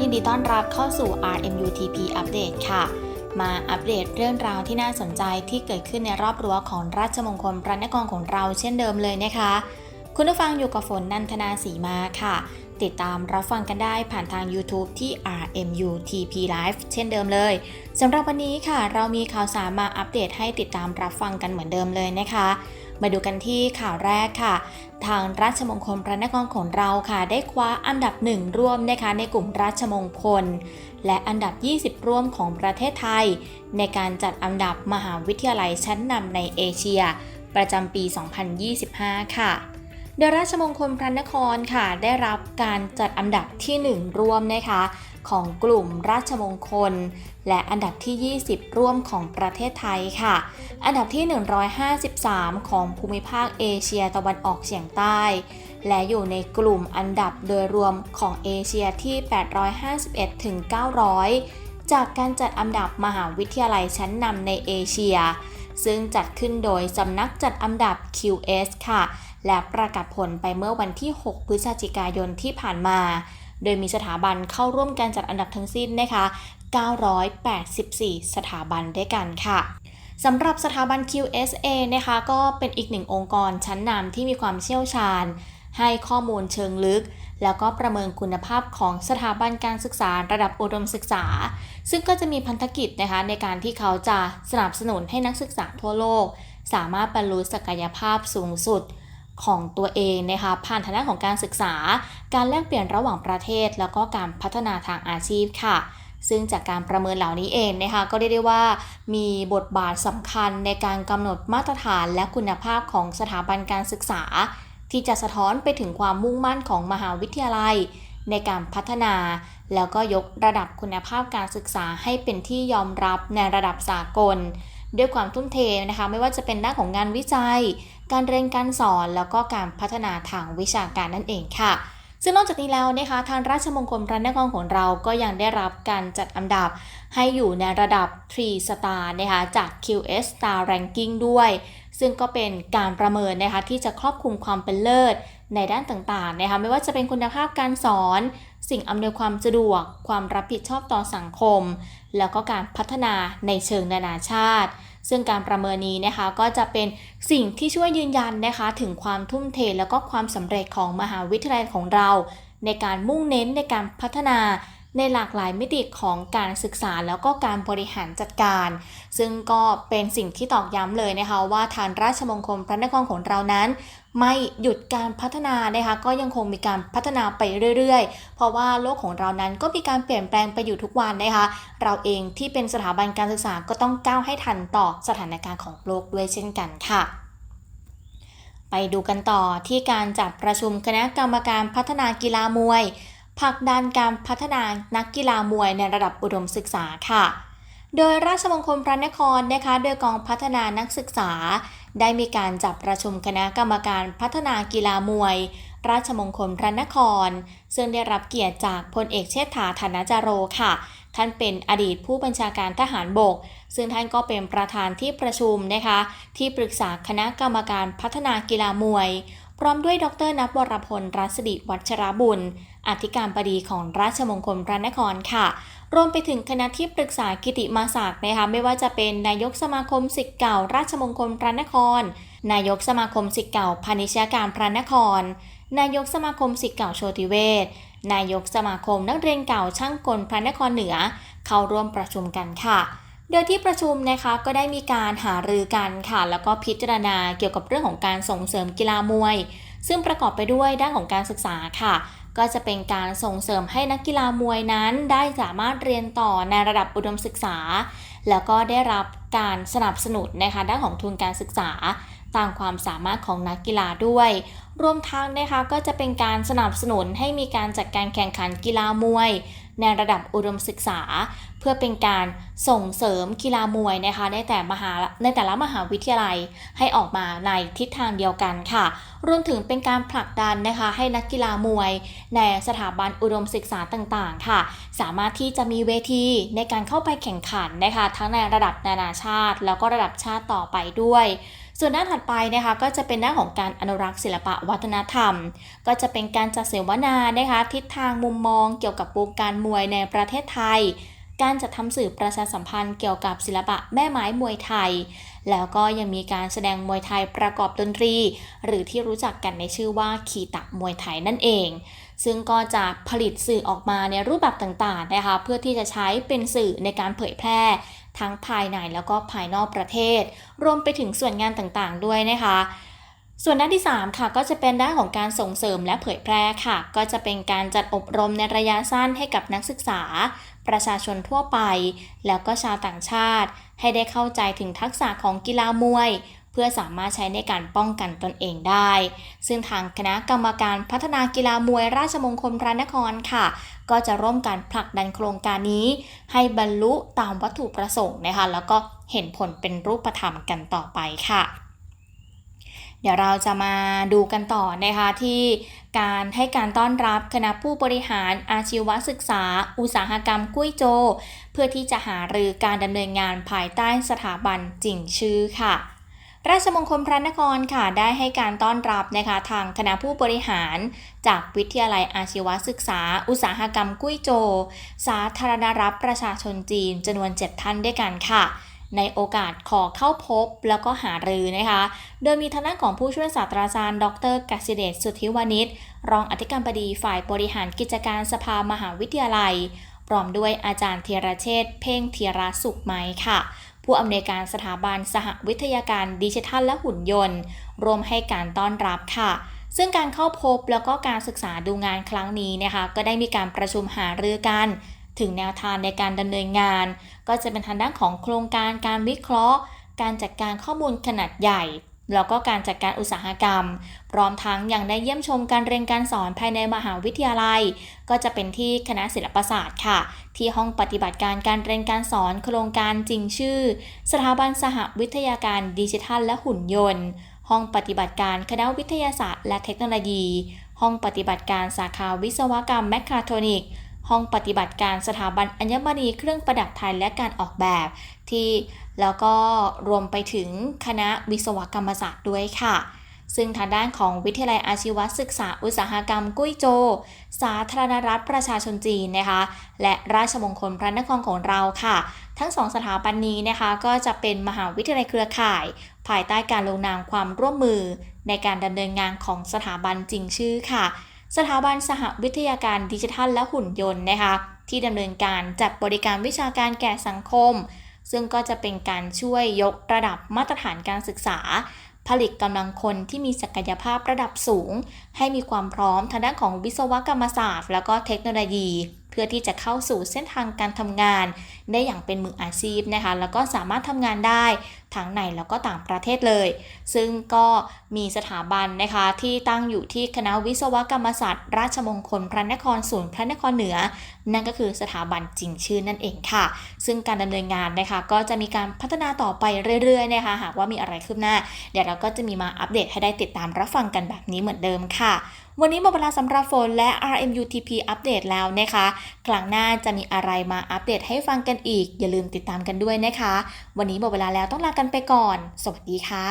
ยินดีต้อนรับเข้าสู่ RMUTP Update ค่ะ มาอัปเดตเรื่องราวที่น่าสนใจที่เกิดขึ้นในรอบรั้วของราชมงคลพระนครของเราเช่นเดิมเลยนะคะ คุณผู้ฟังอยู่กับฝนนันทนาสีมาค่ะ ติดตามรับฟังกันได้ผ่านทาง YouTube ที่ RMUTP Live เช่นเดิมเลยสำหรับวันนี้ค่ะ เรามีข่าวสารมาอัปเดตให้ติดตามรับฟังกันเหมือนเดิมเลยนะคะ มาดูกันที่ข่าวแรกค่ะ ทางราชมงคลพระนครของเราค่ะ ได้คว้าอันดับหนึ่งร่วมนะคะในกลุ่มราชมงคล และอันดับ 20 ร่วมของประเทศไทย ในการจัดอันดับมหาวิทยาลัยชั้นนำในเอเชีย ประจำปี 2025 ค่ะ โดยราชมงคลพระนครค่ะ ได้รับการจัดอันดับที่ 1 ร่วมนะคะ ของกลุ่มราชมงคล และอันดับที่ 20 ร่วมของประเทศไทยค่ะ อันดับที่ 153 ของภูมิภาคเอเชียตะวันออกเฉียงใต้ และอยู่ในกลุ่มอันดับโดยรวมของเอเชียที่ 851ถึง900 จากการจัดอันดับมหาวิทยาลัยชั้นนำในเอเชีย ซึ่งจัดขึ้นโดยสำนักจัดอันดับ QS ค่ะ และประกาศผลไปเมื่อวันที่ 6 พฤศจิกายนที่ผ่านมา โดยมีสถาบันเข้าร่วมการจัดอันดับทั้งสิ้นนะคะ 984 สถาบันด้วยกันค่ะสำหรับสถาบัน QSA นะคะก็เป็นอีกหนึ่งองค์กรชั้นนำที่มีความเชี่ยวชาญ ให้ข้อมูลเชิงลึก แล้วก็ประเมินคุณภาพของสถาบันการศึกษาระดับอุดมศึกษา ซึ่งก็จะมีพันธกิจนะคะในการที่เขาจะสนับสนุนให้นักศึกษาทั่วโลก สามารถบรรลุศักยภาพสูงสุด ของตัวเองนะคะผ่านทางด้านของการศึกษา การแลกเปลี่ยนระหว่างประเทศ แล้วก็การพัฒนาทางอาชีพค่ะซึ่งจากการประเมินเหล่านี้เองนะคะก็เรียกได้ว่ามีบทบาทสำคัญในการกำหนดมาตรฐานและคุณภาพของสถาบันการศึกษา ที่จะสะท้อนไปถึงความมุ่งมั่นของมหาวิทยาลัย ในการพัฒนา แล้วก็ยกระดับคุณภาพการศึกษาให้เป็นที่ยอมรับในระดับสากล ด้วยความทุ่มเทนะคะไม่ว่าจะเป็นด้านของงานวิจัย การเรียนการสอนแล้วก็การพัฒนาทางวิชาการนั่นเองค่ะ ซึ่งนอกจากนี้แล้วนะคะ ทางราชมงคลพระนครของเราก็ยังได้รับการจัดอันดับ ให้อยู่ในระดับ 3 star นะคะจาก QS Star Ranking ด้วย ซึ่งก็เป็นการประเมินนะคะที่จะครอบคลุมความเป็นเลิศในด้านต่างๆนะคะไม่ว่าจะเป็นคุณภาพการสอน สิ่งอำนวยความสะดวก ความรับผิดชอบต่อสังคม แล้วก็การพัฒนาในเชิงนานาชาติ ซึ่งการประเมินนี้นะคะก็จะเป็นสิ่งที่ช่วยยืนยันนะคะ ถึงความทุ่มเทแล้วก็ความสำเร็จของมหาวิทยาลัยของเรา ในการมุ่งเน้นในการพัฒนาในหลากหลายมิติของการศึกษาแล้วก็การบริหารจัดการ ซึ่งก็เป็นสิ่งที่ตอกย้ำเลยนะคะ ว่าทางราชมงคลพระนครของเรานั้น ไม่หยุดการพัฒนานะคะก็ยังคงมีการพัฒนาไปเรื่อยๆ เพราะว่าโลกของเรานั้นก็มีการเปลี่ยนแปลงไปอยู่ทุกวันนะคะเราเองที่เป็นสถาบันการศึกษาก็ต้องก้าวให้ทันต่อสถานการณ์ของโลกด้วยเช่นกันค่ะไปดูกันต่อที่การจัดประชุมคณะกรรมการพัฒนากีฬามวยผลักดันการพัฒนานักกีฬามวยในระดับอุดมศึกษาค่ะ โดยราชมงคลพระนครนะคะโดยกองพัฒนานักศึกษา ได้มีการจับประชุมคณะกรรมการพัฒนากีฬามวย ราชมงคลพระนคร ซึ่งได้รับเกียรติจากพลเอกเชษฐาธนจาโรค่ะท่านเป็นอดีตผู้บัญชาการทหารบก ซึ่งท่านก็เป็นประธานที่ประชุมนะคะ ที่ปรึกษาคณะกรรมการพัฒนากีฬามวย พร้อมด้วยดรนับวรพลรัศดิวัชรบุญ อธิการบดีของราชมงคลพระนครค่ะ รวมไปถึงคณะที่ปรึกษากิติมาศักดิ์นะคะไม่ว่าจะเป็นนายกสมาคมศิษย์เก่า ราชมงคลพระนคร นายกสมาคมศิษย์เก่าพาณิชยการพระนคร นายกสมาคมศิษย์เก่าโชติเวศนายกสมาคมนักเรียนเก่าช่างกลพระนครเหนือ เข้าร่วมประชุมกันค่ะ โดยที่ประชุมนะคะก็ได้มีการหารือกันค่ะ แล้วก็พิจารณาเกี่ยวกับเรื่องของการส่งเสริมกีฬามวย ซึ่งประกอบไปด้วยด้านของการศึกษาค่ะ ก็จะเป็นการส่งเสริมให้นักกีฬามวยนั้นได้สามารถเรียนต่อในระดับอุดมศึกษา แล้วก็ได้รับการสนับสนุนนะคะด้านของทุนการศึกษาตามความสามารถของนักกีฬาด้วย รวมทั้งนะคะก็จะเป็นการสนับสนุนให้มีการจัดการแข่งขันกีฬามวย ในระดับอุดมศึกษา เพื่อเป็นการส่งเสริมกีฬามวยนะคะในแต่มหาในแต่ละมหาวิทยาลัยให้ออกมาในทิศทางเดียวกันค่ะ รวมถึงเป็นการผลักดันนะคะให้นักกีฬามวย ในสถาบันอุดมศึกษาต่างๆ ค่ะ สามารถที่จะมีเวทีในการเข้าไปแข่งขันนะคะ ทั้งในระดับนานาชาติ แล้วก็ระดับชาติต่อไปด้วย ส่วนด้านถัดไปนะคะก็จะเป็นด้านของการอนุรักษ์ศิลปะวัฒนธรรม ก็จะเป็นการจัดเสวนานะคะทิศทางมุมมองเกี่ยวกับวงการมวยในประเทศไทย การจัดทำสื่อประชาสัมพันธ์เกี่ยวกับศิลปะแม่ไม้มวยไทย แล้วก็ยังมีการแสดงมวยไทยประกอบดนตรี หรือที่รู้จักกันในชื่อว่าคีตะมวยไทยนั่นเอง ซึ่งก็จะผลิตสื่อออกมาในรูปแบบต่างๆนะคะเพื่อที่จะใช้เป็นสื่อในการเผยแพร่ ทั้งภายในแล้วก็ภายนอกประเทศ รวมไปถึงส่วนงานต่างๆ ด้วยนะคะ ส่วนด้านที่ 3 ค่ะ ก็จะเป็นด้านของการส่งเสริมและเผยแพร่ค่ะ ก็จะเป็นการจัดอบรมในระยะสั้นให้กับนักศึกษา ประชาชนทั่วไป แล้วก็ชาวต่างชาติ ให้ได้เข้าใจถึงทักษะของกีฬามวย เพื่อสามารถใช้ในการป้องกันตนเองได้ ซึ่งทางคณะกรรมการพัฒนากีฬามวยราชมงคลพระนครค่ะ ก็จะร่วมกันผลักดันโครงการนี้ ให้บรรลุตามวัตถุประสงค์นะคะ แล้วก็เห็นผลเป็นรูปธรรมกันต่อไปค่ะเดี๋ยวเราจะมาดูกันต่อนะคะที่การให้การต้อนรับคณะผู้บริหารอาชีวศึกษา อุตสาหกรรมกุ้ยโจ เพื่อที่จะหารือการดำเนินงานภายใต้สถาบันจิงชื่อค่ะ ราชมงคลพระนครค่ะได้ให้การต้อนรับนะคะทางคณะผู้บริหาร จากวิทยาลัยอาชีวศึกษา อุตสาหกรรมกุ้ยโจ สาธารณรัฐประชาชนจีนจำนวน7ท่านด้วยกันค่ะ ในโอกาสขอเข้าพบแล้วก็หารือนะคะ โดยมีทางด้านของผู้ช่วยศาสตราจารย์ ดรกสิเดชสุทธิวณิชรองอธิการบดีฝ่ายบริหารกิจการสภามหาวิทยาลัยพร้อมด้วยอาจารย์เทียรเชษฐ์เพ่งเทียรสุขไหมค่ะ ผู้อำนวยการสถาบันสหวิทยาการดิจิทัลและหุ่นยนต์รวมให้การต้อนรับค่ะ ซึ่งการเข้าพบแล้วก็การศึกษาดูงานครั้งนี้นะคะก็ได้มีการประชุมหารือกัน ถึงแนวทางในการดำเนินงาน ก็จะเป็นทางด้านของโครงการการวิเคราะห์ การจัดการข้อมูลขนาดใหญ่ แล้วก็การจัดการอุตสาหกรรม พร้อมทั้งยังได้เยี่ยมชมการเรียนการสอนภายในมหาวิทยาลัย ก็จะเป็นที่คณะศิลปศาสตร์ค่ะ ที่ห้องปฏิบัติการการเรียนการสอนโครงการจริงชื่อ สถาบันสหวิทยาการดิจิทัลและหุ่นยนต์ ห้องปฏิบัติการคณะวิทยาศาสตร์ และเทคโนโลยี ห้องปฏิบัติการสาขาวิศวกรรมแมคคาโทรนิก ห้องปฏิบัติการสถาบันอัญมณีเครื่องประดับไทยและการออกแบบ ที่แล้วก็รวมไปถึงคณะวิศวกรรมศาสตร์ด้วยค่ะ ซึ่งทางด้านของวิทยาลัยอาชีวศึกษาอุตสาหกรรมกุ้ยโจ สาธารณรัฐประชาชนจีนนะคะ และราชมงคลพระนครของเราค่ะ ทั้งสองสถาบันนี้นะคะก็จะเป็นมหาวิทยาลัยเครือข่าย ภายใต้การลงนามความร่วมมือในการดำเนินงานของสถาบันจริงชื่อค่ะ สถาบันสหวิทยาการดิจิทัลและหุ่นยนต์นะคะ ที่ดำเนินการจัดบริการวิชาการแก่สังคม ซึ่งก็จะเป็นการช่วยยกระดับมาตรฐานการศึกษา ผลิตกำลังคนที่มีศักยภาพระดับสูง ให้มีความพร้อมทางด้านของวิศวกรรมศาสตร์ แล้วก็เทคโนโลยี เพื่อที่จะเข้าสู่เส้นทางการทำงาน ได้อย่างเป็นมืออาชีพนะคะ แล้วก็สามารถทำงานได้ ทั้งในแล้วก็ต่างประเทศเลย ซึ่งก็มีสถาบันนะคะที่ตั้งอยู่ที่คณะวิศวกรรมศาสตร์ ราชมงคลพระนครศูนย์พระนครเหนือ นั่นก็คือสถาบันจริงชื่อนั่นเองค่ะ ซึ่งการดำเนินงานนะคะก็จะมีการพัฒนาต่อไปเรื่อยๆนะคะหากว่ามีอะไรคืบหน้า เดี๋ยวเราก็จะมีมาอัปเดตให้ได้ติดตามรับฟังกันแบบนี้เหมือนเดิมค่ะ วันนี้หมดเวลาสำหรับฝนและ RMUTP อัปเดตแล้วนะคะ ครั้งหน้าจะมีอะไรมาอัปเดตให้ฟังกันอีก อย่าลืมติดตามกันด้วยนะคะ วันนี้หมดเวลาแล้วต้องลากันไปก่อน สวัสดีค่ะ